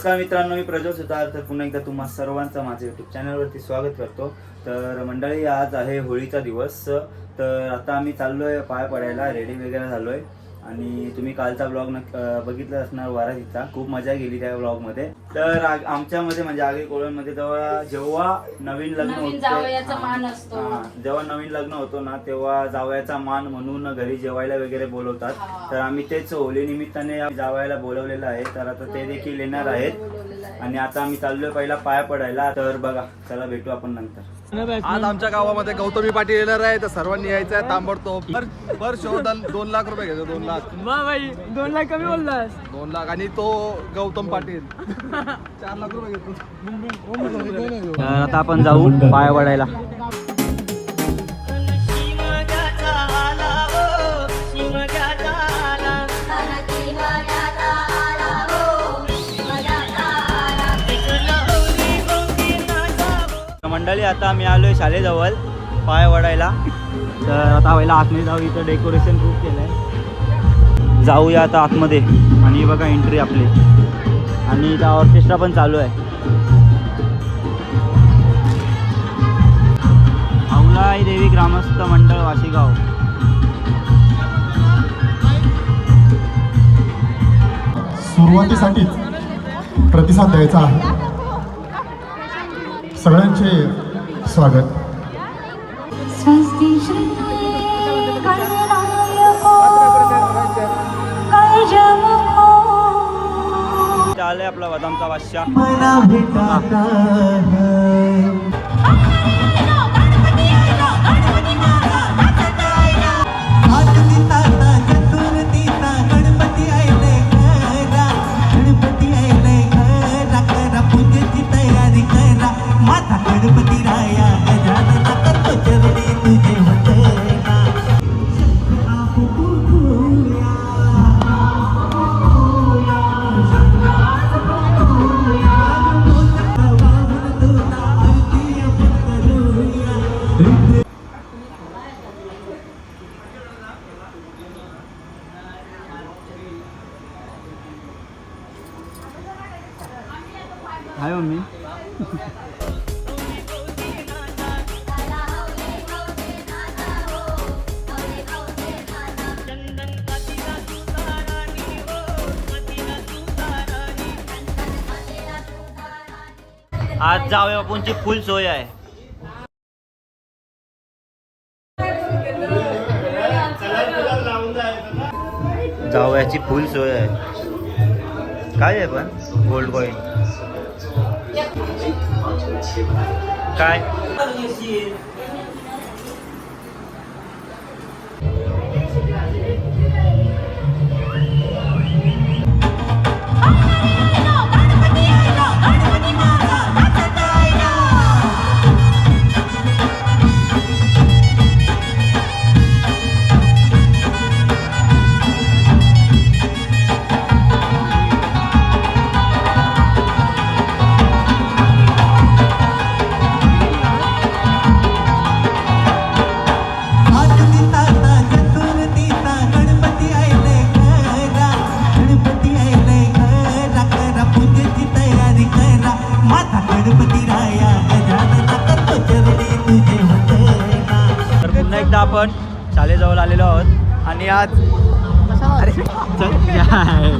नमस्कार मित्रांनो मी प्रज्वल सुतार तर पुन्हा एकदा तुम्हा सर्वांचं माझ्या युट्यूब चॅनलवरती स्वागत करतो. तर मंडळी आज आहे होळीचा दिवस. तर आता आम्ही चाललो आहे पाय पडायला रेडी वगैरे झालो आहे आणि तुम्ही कालचा ब्लॉग बघितला असणार वाराजीचा खूप मजा गेली त्या ब्लॉगमध्ये तर आ- आमच्यामध्ये म्हणजे आगे कोळणमध्ये जेव्हा जेव्हा नवीन लग्न होते- जेव्हा नवीन लग्न होतो ना तेव्हा जावयाचा मान म्हणून घरी जेवायला वगैरे बोलवतात. तर आम्ही तेच होली निमित्ताने जावयाला बोलवलेलं आहे. तर आता ते देखील येणार आहेत. आणि आता आम्ही चाललोय पहिला पाय पडायला. तर बघा चला भेटू आपण नंतर. आज आमच्या गावामध्ये गौतमी पाटील येणार आहे तर सर्वांनी यायचं आहे तांबडतोब पर पर शो दन दोन लाख रुपये घ्यायचे दोन लाख. दोन लाख कमी बोललास. दोन लाख आणि तो गौतम पाटील. चार लाख रुपये घेतो. तर आता आपण जाऊ पाय पडायला मंडळी आता मी आलोय शाळेजवळ पाय वडायला. तर आता पहिला आतमध्ये जाऊ इथं डेकोरेशन खूप केलंय. जाऊया आता आतमध्ये. आणि बघा एंट्री आपली. आणि इथं ऑर्केस्ट्रा पण चालू आहे. औलाई देवी ग्रामस्थ मंडळ वाशीगाव. सुरुवातीसाठीच प्रतिसाद द्यायचा आहे. सगळ्यांचे स्वागत. आपला बदामचा बादशाह. हाय मम्मी आज जावे बापूंची फुल सोय आहे. जावयाची फुल सोय आहे. काय आहे पण? गोल्ड कॉईन काय? आपण शाळेजवळ आलेलो आहोत. आणि आज अरे चल. काय?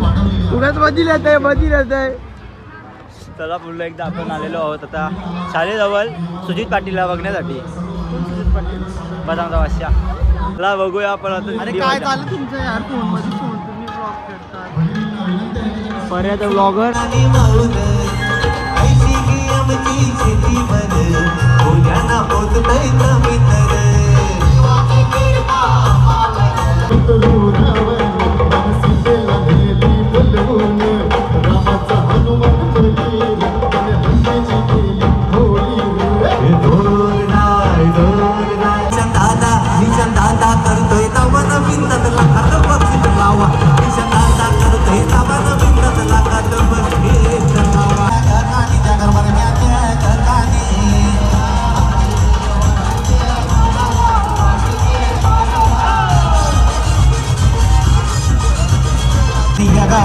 उगाच बदल येत आहे बदल येत आहे. चला पुन्हा एकदा आपण आलेलो आहोत. आता शाळेजवळ सुजित पाटीलला बघण्यासाठी. बादशाह चला बघूया आपण आता अरे काय. चालू तुमचं यार? फोनमध्ये फोन तुम्ही ब्लॉग करता. पर्यंत ब्लॉगर आणि दूध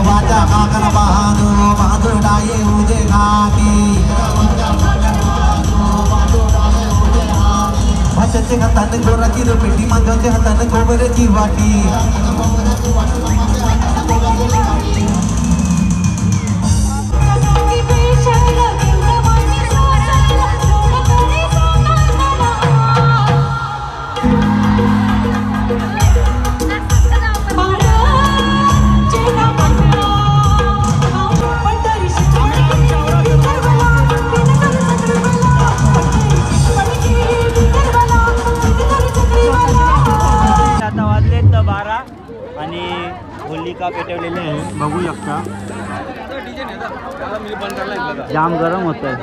बाबाच्या काकरा बहानो बाजू डाये उदे गाणी भाषाचे हाताने गोराची चे मांगाच्या हाताने गोबऱ्याची वाटी? जाम गरम होत साहेब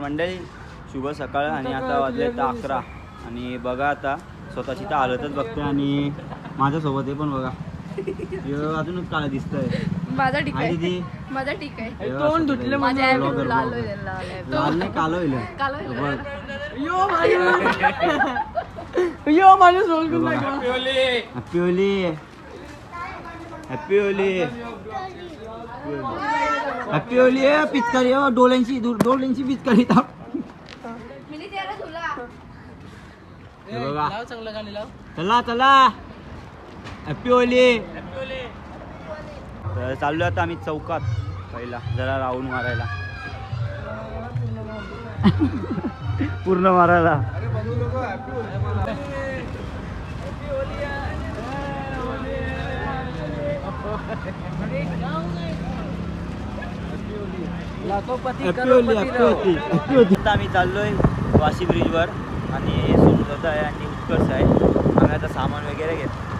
मंडळी शुभ सकाळ आणि आता वाजलेत अकरा. आणि बघा आता स्वतःची तर हालतच बघतोय आणि माझ्यासोबत हे पण बघा. अजूनच काळा दिसतोय. माझा ठीक आणि आहे. ती माझा ठीक आहे. तोंड धुतले माझ्या आई Vlogger, लाल vlogger. होईल, लाल आहे. लाल नाही कालो होईल. कालो होईल. बघ. यो माझ्या. यो माझ्या सोलकून बघा. Happy Holi happy Holi happy Holi आहे पिचकारी हो डोळ्यांची दु- डोळ्यांची पिचकारी थांब. मिनी त्याला तुला हे बघा. चला चला. हॅपी होली तर चाललो आता आम्ही चौकात पहिला जरा राऊंड मारायला. पूर्ण मारायला. आम्ही चाललोय वाशी ब्रिजवर आणि सोनदादा आहे आणि उत्कर्ष आहे. आम्ही आता सामान वगैरे घेत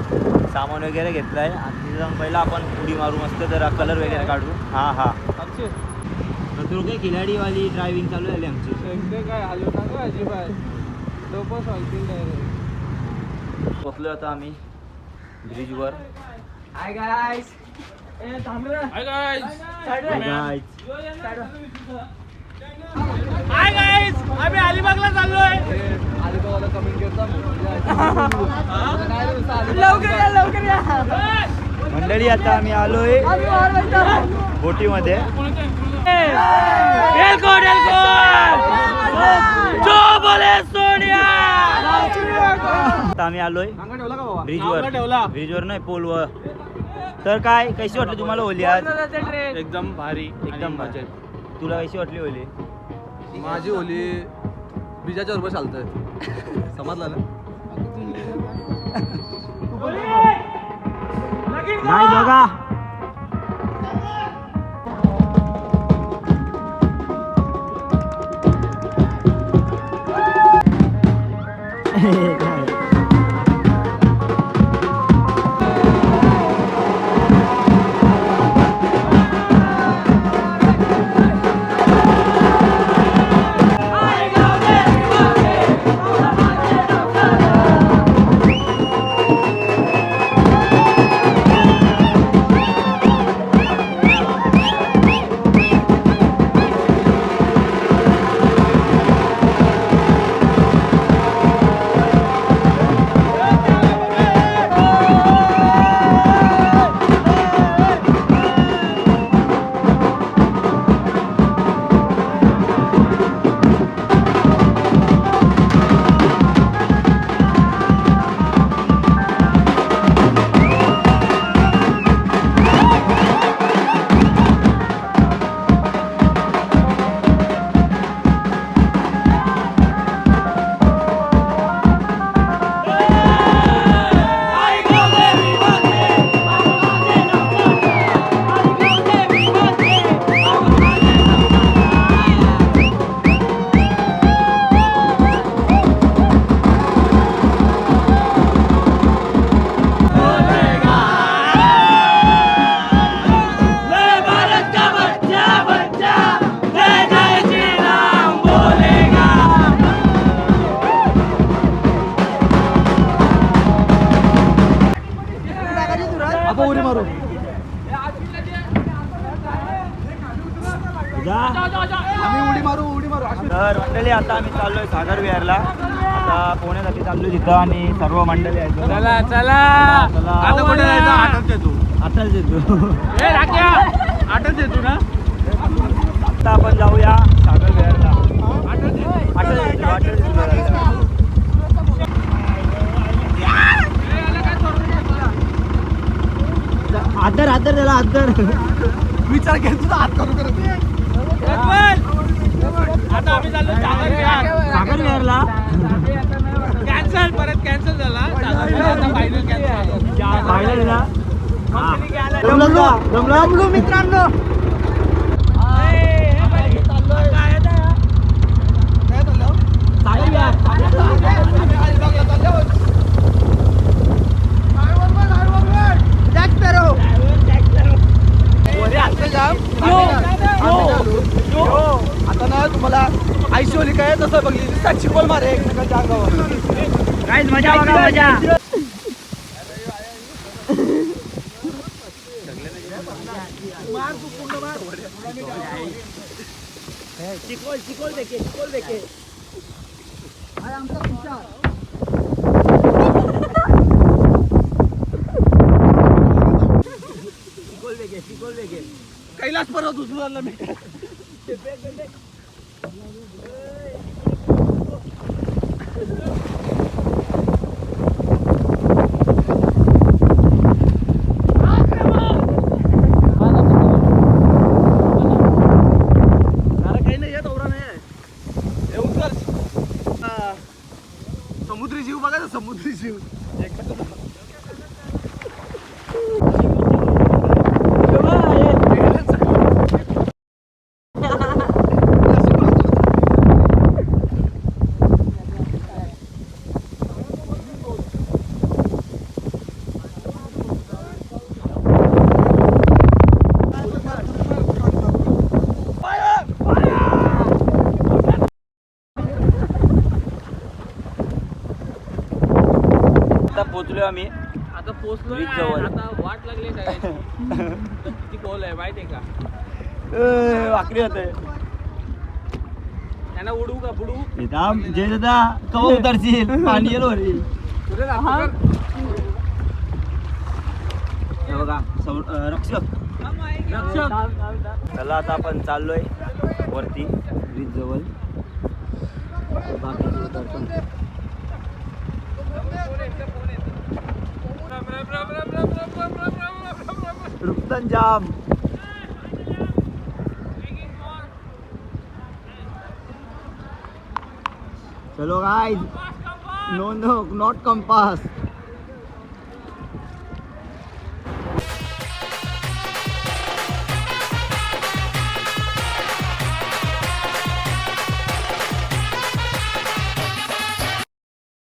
सामान वगैरे घेतलं आहे आणि तिथे जाऊन पहिला आपण उडी मारू मस्त जरा कलर वगैरे काढू. हां हां. तर तुला काही खिलाडीवाली ड्रायव्हिंग चालू झाली आमची. काय आलो ना गं अजिबात. सॉल्टिंग पोचलो आता आम्ही ब्रिजवर हाय गाईस ए थांब रे hi guys Guys. Hi guys आम्ही अलिबागला चाललोय. लवकर या लवकर या. मंडळी आता आम्ही आलोय बोटीमध्ये. एलको एलको जो बोले सोनिया. आता आम्ही आलोय ब्रिजवर. ठेवला. ब्रिजवर नाही पोलवर. तर काय कशी वाटली तुम्हाला होली आज? एकदम भारी एकदम मजेत. तुला कशी वाटली होली माझी होली बिजाच्या बरोबर चालतंय समजलं ना? नाही बघा. आपण आम्ही उडी मारू उडी मारू. अश्विन. तर मंडळी आता आम्ही चाललोय सागर विहारला. आता पोहण्यासाठी चाललोय तिथं आणि सर्व मंडळी आहेत. चला चला. चला. आता कुठे जायचं? येतो. येतो. ना? आता आपण जाऊया सागर विहारला. येतो. आदर आदर त्याला आदर. विचार घे तुझा हात करू करू आता आम्ही चाललो सागर विहार सागर विहारला कॅन्सल परत कॅन्सल झाला. फायनल कॅन्सल मित्रांनो आता ना तुम्हाला आयशिवली काय तसं बघली नुसता चिकोल मारे एकमेकांच्या अंगावर काय मजा बघा मजा कैलास परत उचलून मी अरे काही नाही येत ओरा नाही येऊन कर हा. समुद्री जीव बघायचा समुद्री जीव आता पोहोचलो आम्ही. आता Bridge जवळ. आता वाट लागली सगळ्यांची. किती खोल आहे माहितीये का वाकडी होते. त्यांना उडवू का? जे दादा कवा उतरशील? पाणी येलो रे हे? बघा सौ- अं, रक्षक चला आता आपण चाललोय वरती ब्रिज जवळ. उतरतो. रुपतन जाम चलो guys no no not compass